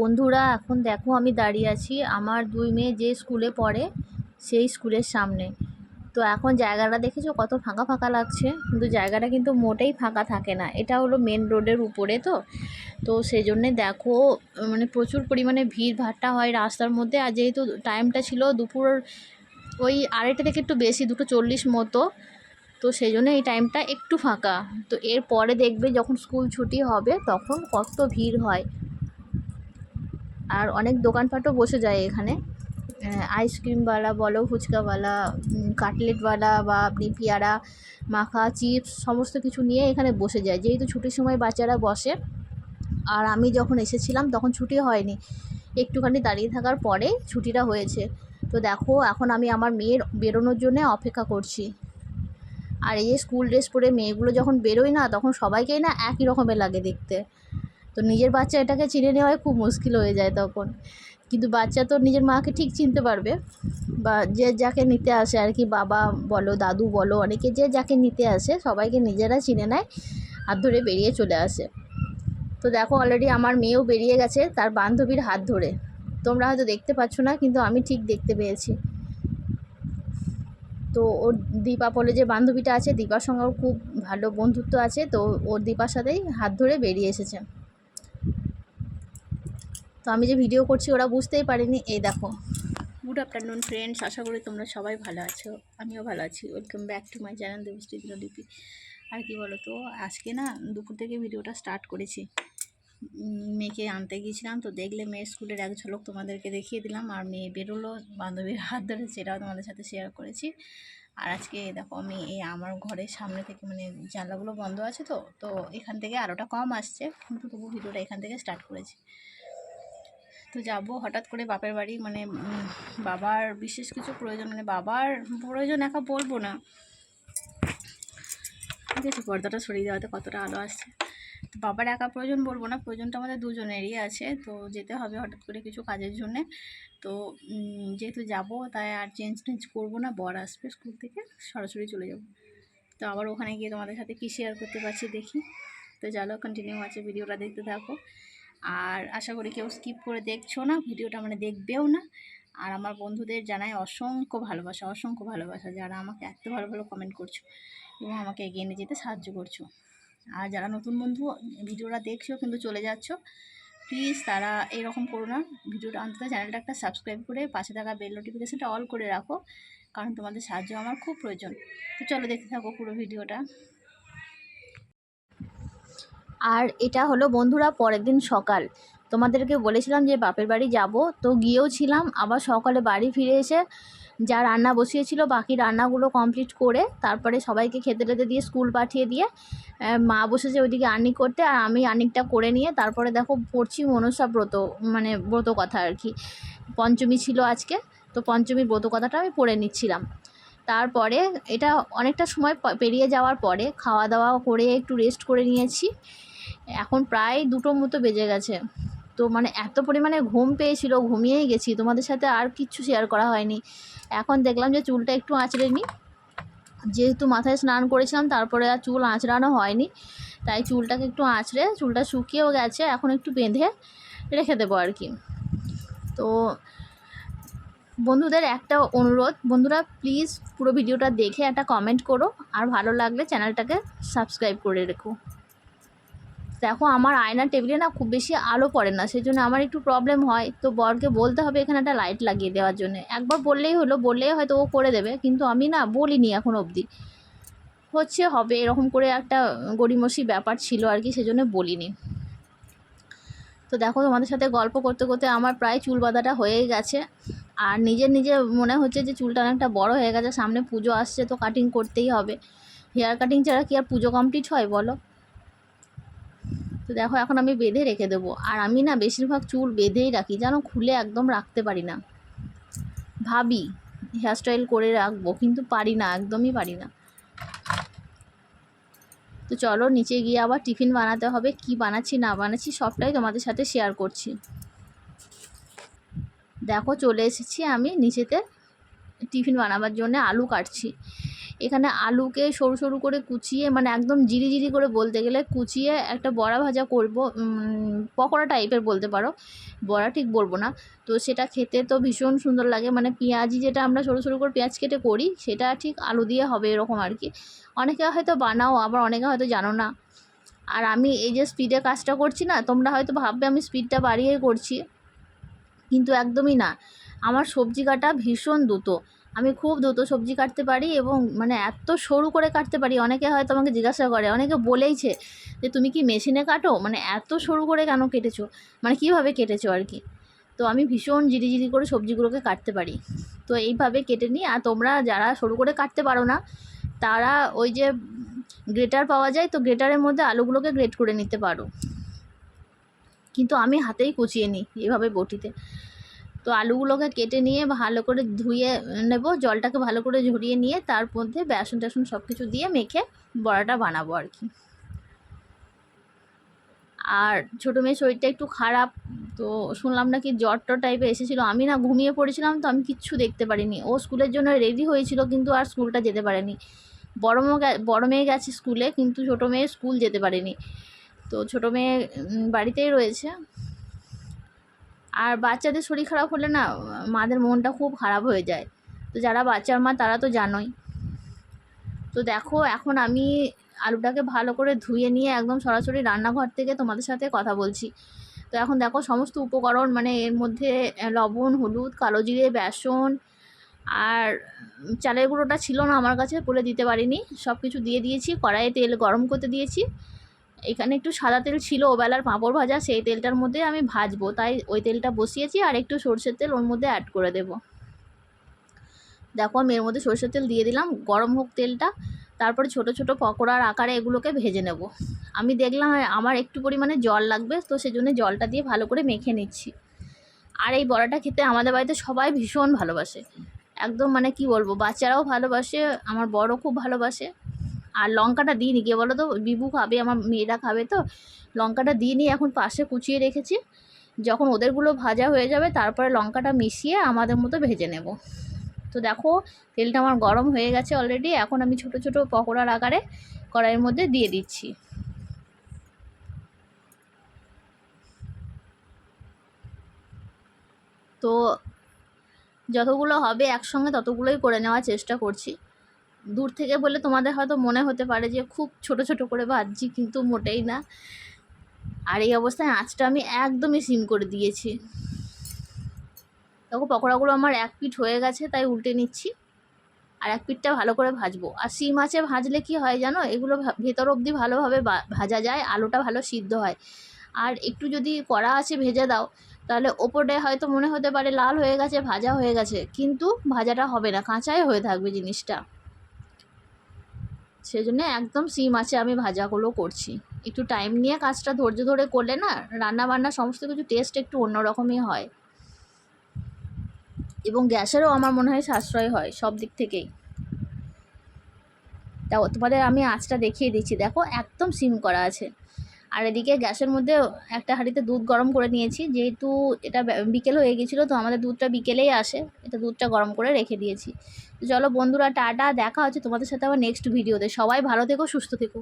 বন্ধুরা, এখন দেখো আমি দাঁড়িয়ে আছি আমার দুই মেয়ে যে স্কুলে পড়ে সেই স্কুলের সামনে। তো এখন জায়গাটা দেখেছ কত ফাঁকা ফাঁকা লাগছে? কিন্তু জায়গাটা কিন্তু মোটেই ফাঁকা থাকে না। এটা হলো মেন রোডের উপরে তো। তো সেই জন্যে দেখো মানে প্রচুর পরিমাণে ভিড় ভাট্টা হয় রাস্তার মধ্যে। আর যেহেতু টাইমটা ছিল দুপুর ওই আড়াইটা থেকে একটু বেশি, দুটো চল্লিশ মতো। তো সেই জন্য এই টাইমটা একটু ফাঁকা। তো এরপরে দেখবে যখন স্কুল ছুটি হবে, তখন কত ভিড় হয়। আর অনেক দোকানপাটও বসে যায় এখানে। আইসক্রিমওয়ালা বলো ফুচকাওয়ালা কাটলেটওয়ালা বা আপনি পেয়ারা মাখা চিপস সমস্ত কিছু নিয়ে এখানে বসে যায়। যেহেতু ছুটির সময় বাচ্চারা বসে, আর আমি যখন এসেছিলাম তখন ছুটি হয়নি। একটুখানি দাঁড়িয়ে থাকার পরে ছুটিটা হয়েছে। তো দেখো, এখন আমি আমার মেয়ের বেরোনোর জন্য অপেক্ষা করছি। আর এই যে স্কুল ড্রেস পরে মেয়েগুলো যখন বেরোয় না, তখন সবাইকেই না একই রকমের লাগে দেখতে। তো নিজের বাচ্চা এটাকে চিনে নেওয়াই খুব মুশকিল হয়ে যায় তখন। কিন্তু বাচ্চা তো নিজের মাকে ঠিক চিনতে পারবে। বা যে যাকে নিতে আসে আর কি, বাবা বলো, দাদু বলো, অনেকে যে যাকে নিতে আসে, সবাইকে নিজেরা চিনে নেয় হাত ধরে বেরিয়ে চলে আসে। তো দেখো অলরেডি আমার মেয়েও বেরিয়ে গেছে তার বান্ধবীর হাত ধরে। তোমরা হয়তো দেখতে পাচ্ছ না, কিন্তু আমি ঠিক দেখতে পেয়েছি। তো ওর দীপা বলে যে বান্ধবীটা আছে, দীপার সঙ্গেও খুব ভালো বন্ধুত্ব আছে, তো ওর দীপার সাথেই হাত ধরে বেরিয়ে এসেছে। তো আমি যে ভিডিও করছি, ওরা বুঝতেই পারেনি। এই দেখো। গুড আফটারনুন ফ্রেন্ডস আশা করি তোমরা সবাই ভালো আছো। আমিও ভালো আছি। Welcome back to my channel Debashree Dinlipi আর কি বলো তো আজকে না দুপুর থেকে ভিডিওটা স্টার্ট করেছি। মেয়েকে আনতে গিয়েছিলাম, তো দেখলে মেয়ের স্কুলের এক ঝলক তোমাদেরকে দেখিয়ে দিলাম। আর মেয়ে বেরোলো, বান্ধবীর হাত ধরে, সেটাও তোমাদের সাথে শেয়ার করেছি। আর আজকে দেখো, আমি এই আমার ঘরের সামনে থেকে মানে জানলাগুলো বন্ধ আছে তো তো এখান থেকে আরোটা কম আসছে। কিন্তু তবু ভিডিওটা এখান থেকে স্টার্ট করেছি। তো যাব, হঠাৎ করে বাপের বাড়ি মানে বাবার বিশেষ কিছু প্রয়োজন মানে বাবার প্রয়োজন একা বলব না। ঠিক আছে পর্দাটা সরিয়ে দেওয়াতে কতটা আলো আসছে। বাবার একা প্রয়োজন বলব না, প্রয়োজনটা আমাদের দুজনেরই আছে, তো যেতে হবে হঠাৎ করে কিছু কাজের জন্যে। তো যেহেতু যাব, তাই আর চেঞ্জ টেঞ্জ করব না, বর আসবে স্কুল থেকে, সরাসরি চলে যাব। তো আবার ওখানে গিয়ে তোমাদের সাথে কী শেয়ার করতে পারছি দেখি। তো চলো কন্টিনিউ আছে, ভিডিওটা দেখতে থাকো। আর আশা করি কেউ স্কিপ করে দেখছ না, ভিডিওটা মানে দেখবেও না। আর আমার বন্ধুদের জানাই অসংখ্য ভালোবাসা অসংখ্য ভালোবাসা যারা আমাকে এত ভালো ভালো কমেন্ট করছ এবং আমাকে এগিয়ে নিয়ে যেতে সাহায্য করছ। আর যারা নতুন বন্ধু, ভিডিওটা দেখছ কিন্তু চলে যাচ্ছ প্লিজ তারা এরকম করো না। ভিডিওটা অন্তত চ্যানেলটা একটা সাবস্ক্রাইব করে পাশে থাকা বেল নোটিফিকেশানটা অল করে রাখো, কারণ তোমাদের সাহায্য আমার খুব প্রয়োজন। তো চলো দেখতে থাকো পুরো ভিডিওটা। আর এটা হলো বন্ধুরা পরের দিন সকাল। তোমাদেরকে বলেছিলাম যে বাপের বাড়ি যাব, তো গিয়েও ছিলাম, আবার সকালে বাড়ি ফিরে এসে যা রান্না বসিয়েছিল, বাকি রান্নাগুলো কমপ্লিট করে তারপরে সবাইকে খেতে টেতে দিয়ে স্কুল পাঠিয়ে দিয়ে মা বসেছে ওইদিকে আর্নিক করতে, আর আমি আর্নিকটা করে নিয়ে তারপরে দেখো পড়ছি মনসা ব্রত মানে ব্রত কথা আর কি। পঞ্চমী ছিল আজকে, তো পঞ্চমীর ব্রত কথাটা আমি পড়ে নিচ্ছিলাম। তারপরে এটা অনেকটা সময় পেরিয়ে যাওয়ার পরে খাওয়া দাওয়া করে একটু রেস্ট করে নিয়েছি। এখন প্রায় দুটো মতো বেজে গেছে। তো মানে এত পরিমাণে ঘুম পেয়েছিল, ঘুমিয়েই গেছি। তোমাদের সাথে আর কিচ্ছু শেয়ার করা হয়নি। এখন দেখলাম যে চুলটা একটু আঁচড়ে নিই যেহেতু মাথায় স্নান করেছিলাম, তারপরে আর চুল আঁচড়ানো হয়নি। তাই চুলটাকে একটু আঁচড়ে, চুলটা শুকিয়েও গেছে, এখন একটু বেঁধে রেখে দেবো আর কি। তো বন্ধুদের একটা অনুরোধ, বন্ধুরা প্লিজ পুরো ভিডিওটা দেখে একটা কমেন্ট করো। আর ভালো লাগলে চ্যানেলটাকে সাবস্ক্রাইব করে রেখো। দেখো আমার আয়নার টেবিলে না খুব বেশি আলো পড়ে না সেই জন্য আমার একটু প্রবলেম হয়। তো বরকে বলতে হবে এখানে একটা লাইট লাগিয়ে দেওয়ার জন্য। একবার বললেই হলো, বললেই হয়তো ও করে দেবে, কিন্তু আমি না বলিনি এখন অবধি। হচ্ছে হবে, এরকম করে একটা গড়িমসি ব্যাপার ছিল আর কি, সেজন্য বলিনি। তো দেখো তোমাদের সাথে গল্প করতে করতে আমার প্রায় চুল বাঁধাটা হয়ে গেছে। আর নিজের নিজে মনে হচ্ছে যে চুলটা অনেকটা বড় হয়ে গেছে, সামনে পুজো আসছে, তো কাটিং করতেই হবে। হেয়ার কাটিং ছাড়া কি আর পুজো কমপ্লিট হয় বলো? তো দেখো এখন আমি বেঁধে রেখে দেবো। আর আমি না বেশিরভাগ চুল বেঁধেই রাখি, যেন খুলে একদম রাখতে পারি না। ভাবি হেয়ারস্টাইল করে রাখব, কিন্তু পারি না, একদমই পারি না। তো চলো নিচে গিয়ে আবার টিফিন বানাতে হবে, কি বানাচ্ছি, না বানাচ্ছি, সবটাই তোমাদের সাথে শেয়ার করছি। দেখো চলে এসেছি আমি নিচেতে টিফিন বানাবার জন্য আলু কাটছি। এখানে আলুকে সরু সরু করে কুচিয়ে মানে একদম জিরি জিরি করে বলতে গেলে কুচিয়ে একটা বড়া ভাজা করব পকোড়া টাইপের বলতে পারো। বড়া ঠিক বলব না। তো সেটা খেতে তো ভীষণ সুন্দর লাগে। মানে পেঁয়াজি যেটা আমরা সরু সরু করে পেঁয়াজ কেটে করি, সেটা ঠিক আলু দিয়ে হবে এরকম আর কি। অনেকে হয়তো বানাও, আবার অনেকে হয়তো জানো না। আর আমি এই যে স্পিডে কাজটা করছি না, তোমরা হয়তো ভাববে আমি স্পিডটা বাড়িয়ে করছি। কিন্তু একদমই না। আমার সবজি কাটা ভীষণ দ্রুত আমি খুব দ্রুত সবজি কাটতে পারি এবং মানে এত সরু করে কাটতে পারি, অনেকে হয়তো আমাকে জিজ্ঞাসা করে, অনেকে বলেইছে যে তুমি কি মেশিনে কাটো? মানে এত সরু করে কেন কেটেছো? মানে কীভাবে কেটেছো আর কি? তো আমি ভীষণ জিরি জিরি করে সবজিগুলোকে কাটতে পারি। তো এইভাবে কেটে নিই আর তোমরা যারা সরু করে কাটতে পারো না, তারা ওই যে গ্রেটার পাওয়া যায়, তো গ্রেটারের মধ্যে আলুগুলোকে গ্রেট করে নিতে পারো। কিন্তু আমি হাতেই কুচিয়ে নিই এভাবে বটিতে। তো আলুগুলোকে কেটে নিয়ে ভালো করে ধুয়ে নেব, জলটাকে ভালো করে ঝরিয়ে নিয়ে তার মধ্যে বেসন টেসন সব কিছু দিয়ে মেখে বড়াটা বানাবো আর কি। আর ছোটো মেয়ের শরীরটা একটু খারাপ, তো শুনলাম নাকি জ্বর টর টাইপের এসেছিল। আমি না ঘুমিয়ে পড়েছিলাম, তো আমি কিচ্ছু দেখতে পারিনি। ও স্কুলের জন্য রেডি হয়েছিল, কিন্তু আর স্কুলটা যেতে পারেনি। বড় বড় মেয়ে গেছে স্কুলে, কিন্তু ছোটো মেয়ে স্কুল যেতে পারেনি। তো ছোটো মেয়ে বাড়িতেই রয়েছে। আর বাচ্চাদের শরীর খারাপ হলে না, মাদের মনটা খুব খারাপ হয়ে যায়। তো যারা বাচ্চার মা, তারা তো জানোই। তো দেখো, এখন আমি আলুটাকে ভালো করে ধুয়ে নিয়ে একদম সরাসরি রান্নাঘর থেকে তোমাদের সাথে কথা বলছি। তো এখন দেখো, সমস্ত উপকরণ মানে এর মধ্যে লবণ, হলুদ, কালো জিরে, বেসন আর চালের গুঁড়োটা ছিল না আমার কাছে বলে দিতে পারিনি। সব কিছু দিয়ে দিয়েছি, কড়াইয়ে তেল গরম করতে দিয়েছি। এখানে একটু সাদা তেল ছিল, ওবেলার পাঁপড় ভাজা, সেই তেলটার মধ্যে আমি ভাজবো। তাই ওই তেলটা বসিয়েছি আর একটু সর্ষের তেল ওর মধ্যে অ্যাড করে দেবো। দেখো, আমি এর মধ্যে সর্ষের তেল দিয়ে দিলাম, গরম হোক তেলটা, তারপরে ছোট ছোট পকোড়ার আকারে এগুলোকে ভেজে নেব। আমি দেখলাম আমার একটু পরিমাণে জল লাগবে, তো সেজন্য জলটা দিয়ে ভালো করে মেখে নিচ্ছি। আর এই বড়াটা খেতে আমাদের বাড়িতে সবাই ভীষণ ভালোবাসে। একদম মানে কি বলব, বাচ্চারাও ভালোবাসে, আমার বড় খুব ভালোবাসে। আর লঙ্কাটা দিই দিইনি, কে বলো তো বিবু খাবে, আমার মেয়েরা খাবে তো। লঙ্কাটা দিইনি, এখন পাশে কুচিয়ে রেখেছি। যখন ওদেরগুলো ভাজা হয়ে যাবে, তারপরে লঙ্কাটা মিশিয়ে আমাদের মতো ভেজে নেব। তো দেখো, তেলটা আমার গরম হয়ে গেছে অলরেডি এখন আমি ছোট ছোট পকোড়ার আকারে কড়াইয়ের মধ্যে দিয়ে দিচ্ছি। তো যতগুলো হবে একসঙ্গে ততগুলোই করে নেওয়ার চেষ্টা করছি। দূর থেকে বলে তোমাদের হয়তো মনে হতে পারে যে খুব ছোট ছোট করে ভাজছি কিন্তু মোটেই না। আর এই অবস্থায় আঁচটা আমি একদমই সিম করে দিয়েছি। দেখো পকোড়াগুলো আমার এক পিঠ হয়ে গেছে, তাই উল্টে নিচ্ছি। আর এক পিঠটা ভালো করে ভাজবো। আর সিম মাছে ভাজলে কি হয় জানো? এগুলো ভেতর অবধি ভালোভাবে ভাজা যায়, আলুটা ভালো সিদ্ধ হয়। আর একটু যদি কড়া আছে ভেজে দাও, তাহলে ওপরে হয়তো মনে হতে পারে লাল হয়ে গেছে, ভাজা হয়ে গেছে। কিন্তু ভাজাটা হবে না, কাঁচাই হয়ে থাকবে জিনিসটা। সেজন্য একদম সিম আছে, আমি ভাজাগুলো করছি। একটু টাইম নিয়ে কাজটা ধৈর্য ধরে করলে না রান্না বান্না সমস্ত কিছু টেস্ট একটু অন্যরকমই হয়। এবং গ্যাসেরও আমার মনে হয় সাশ্রয় হয় সব দিক থেকেই। তা তোমাদের আমি আঁচটা দেখিয়ে দিচ্ছি। দেখো, একদম সিম করা আছে। আর এদিকে গ্যাসের মধ্যে একটা হাঁড়িতে দুধ গরম করে নিয়েছি। যেহেতু এটা বিকেল হয়ে গেছিল, তো আমাদের দুধটা বিকেলেই আসে। এটা দুধটা গরম করে রেখে দিয়েছি। চলো বন্ধুরা, টাটা, দেখা হচ্ছে তোমাদের সাথে আবার নেক্সট ভিডিওতে সবাই ভালো থেকো, সুস্থ থেকো।